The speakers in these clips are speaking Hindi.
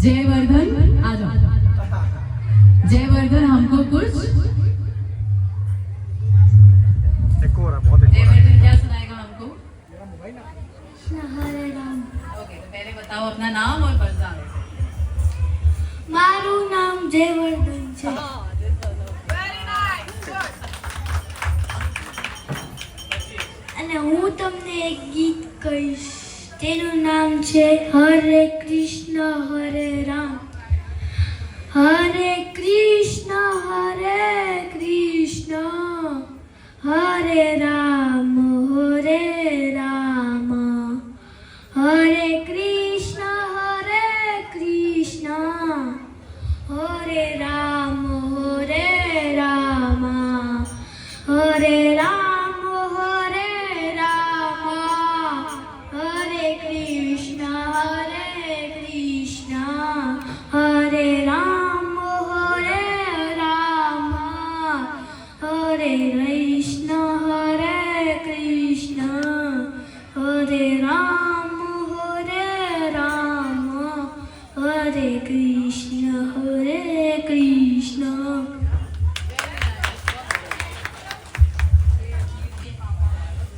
जयवर्धन आ जाओ जयवर्धन हमको कुछ जयवर्धन क्या सुनाएगा हमको હરે રામ ओके तो पहले बताओ अपना नाम और बरसात મારું નામ જયવર્ધન છે અને હું તમને એક ગીત કહીશ તેનું નામ છે હરે કૃષ્ણ હરે રામ હરે કૃષ્ણ હરે કૃષ્ણ હરે રામ હરે રામ હરે કૃષ્ણ હરે કૃષ્ણ હરે રામ હરે રામ હરે રામ हरे राम हरे राम। हरे कृष्ण हरे कृष्ण। हरे राम हरे राम। हरे कृष्ण हरे कृष्ण।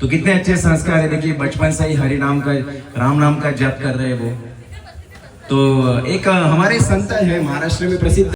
तो कितने अच्छे संस्कार है। देखिए, बचपन से ही हरि नाम का, राम नाम का जप कर रहे हैं वो। तो एक हमारे संत है महाराष्ट्र में प्रसिद्ध